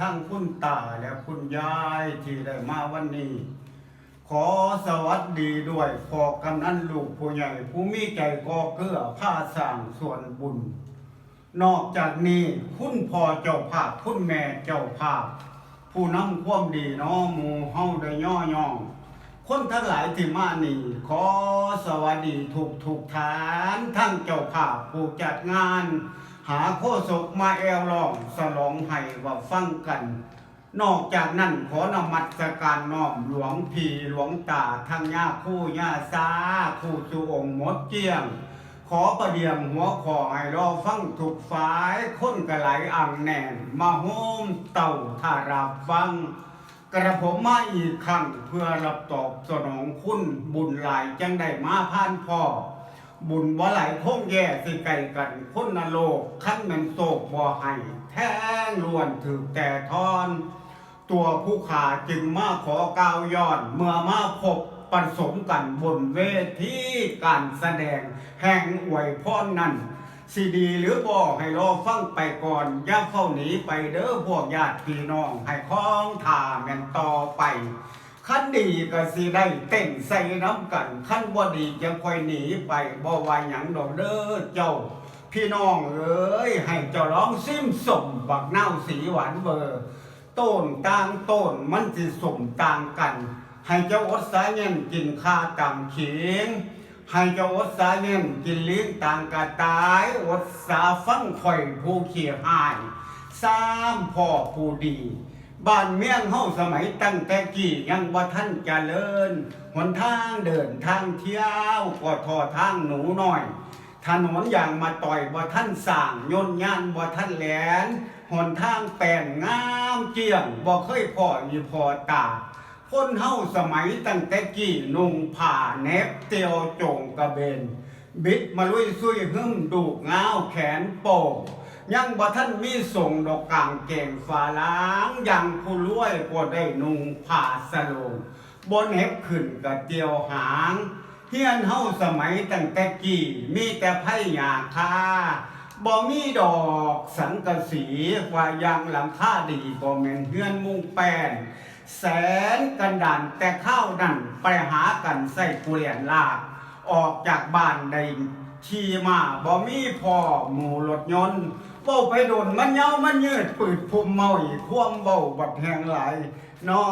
ทั้งคุณตาและคุณยายที่ได้มาวันนี้ ขอสวัสดีด้วยพอกำนันลูกผู้ใหญ่ผู้มีใจก่อเกื้อผ้าสร้างส่วนบุญ นอกจากนี้คุณพ่อเจ้าภาพคุณแม่เจ้าภาพ ผู้นำความดีน้อหมูเฮาได้ย่อย่องคนทั้งหลายที่มานี่ ขอสวัสดีถูกถูกฐานทั้งเจ้าภาพผู้จัดงาน หาโคศกมาแอวร้องสลองให้ว่าฟังกัน นอกจากนั้นขอนมัสการน้อมหลวงพีหลวงตาทั้งย่าคู่ย่าซาคู่สุองค์มดเกี้ยง ขอประเดียมหัวขอให้รอฟังถูกฝ่ายคนกระไหลอ่างแน่น มาโฮมเต่าทาราฟัง กระผมมาอีกครั้งเพื่อรับตอบสนองคุณบุญหลายจังได้มาผ่านพ่อ บุญบ่ไหลคงแย่สิไก่กันคนนโลกขั้นแมันโศกบ่ให้แท้งล้วนถือแต่ทอน ตัวผู้ขาจึงมาขอกล่าวย้อน เมื่อมาพบผสมกันบนเวทีการแสดงแห่งอวยพรนั้นสิดีหรือบ่ให้รอฟังไปก่อนย่าเข้าหนีไปเด้อพวกญาติพี่น้องให้คล้องท่าแม่นต่อไป ขั้นดีก็สิได้เต้นใส่น้ำกันขั้นบ่ดีจะคอยหนีไปบ่ว่าหยังดอกเด้อเจ้า พี่น้องเอ้ยให้เจ้าร้องซิมสมบักเน่าสีหวานเบอร์ต้นต่างต้นมันสิสมต่างกัน ให้เจ้าอดสายเงินกินข้าต่ำเขียงให้เจ้าอดสายเงินกินเลี้ยงต่างกระตายอดสาฟังข่อยผู้เขียหายสามพ่อผู้ดี บ้านเมียงเฮาสมัยตั้งแต่กี่ยังบ่ท่านเจริญหนทางเดินทางเที่ยวก็ทอทางหนูน้อย ถนนอย่างมาต่อยบ่ท่านสร้างยนต์ยานบ่ท่านแหลนหนทางแปลงงามเจียงบ่เคยพอมีพอตาคนเฮาสมัยตั้งแต่กี่นุ่งผ้าแนบเตียวโจงกระเบน บิดมาลุยซุยหึ่มดูกง้าวแขนโป่งยังบ่ท่านมีส่งดอกกางเก่งฝาล้างยังผู้รวยก็ได้นุ่งผ้าสโลงบนเห็บขึ้นกระเตียวหางเฮียนเฮาสมัยตั้งแต่กี่มีแต่ไผ่หญ้าคาบ่มีดอกสังกะสีกว่ายังหลังคาดีบ่แม่นเฮือนมุงแปนแสนกันดานแต่ข้าวนั่นไปหากันใส่เกลียนลาก ออกจากบ้านได้ขี่มาบ่มีพ่อหมู่รถยนต์เบ้าไปโดนมันเหยามันยืดปืดภูมิเมาอีกความเบ้าบัดแหงหลายนอ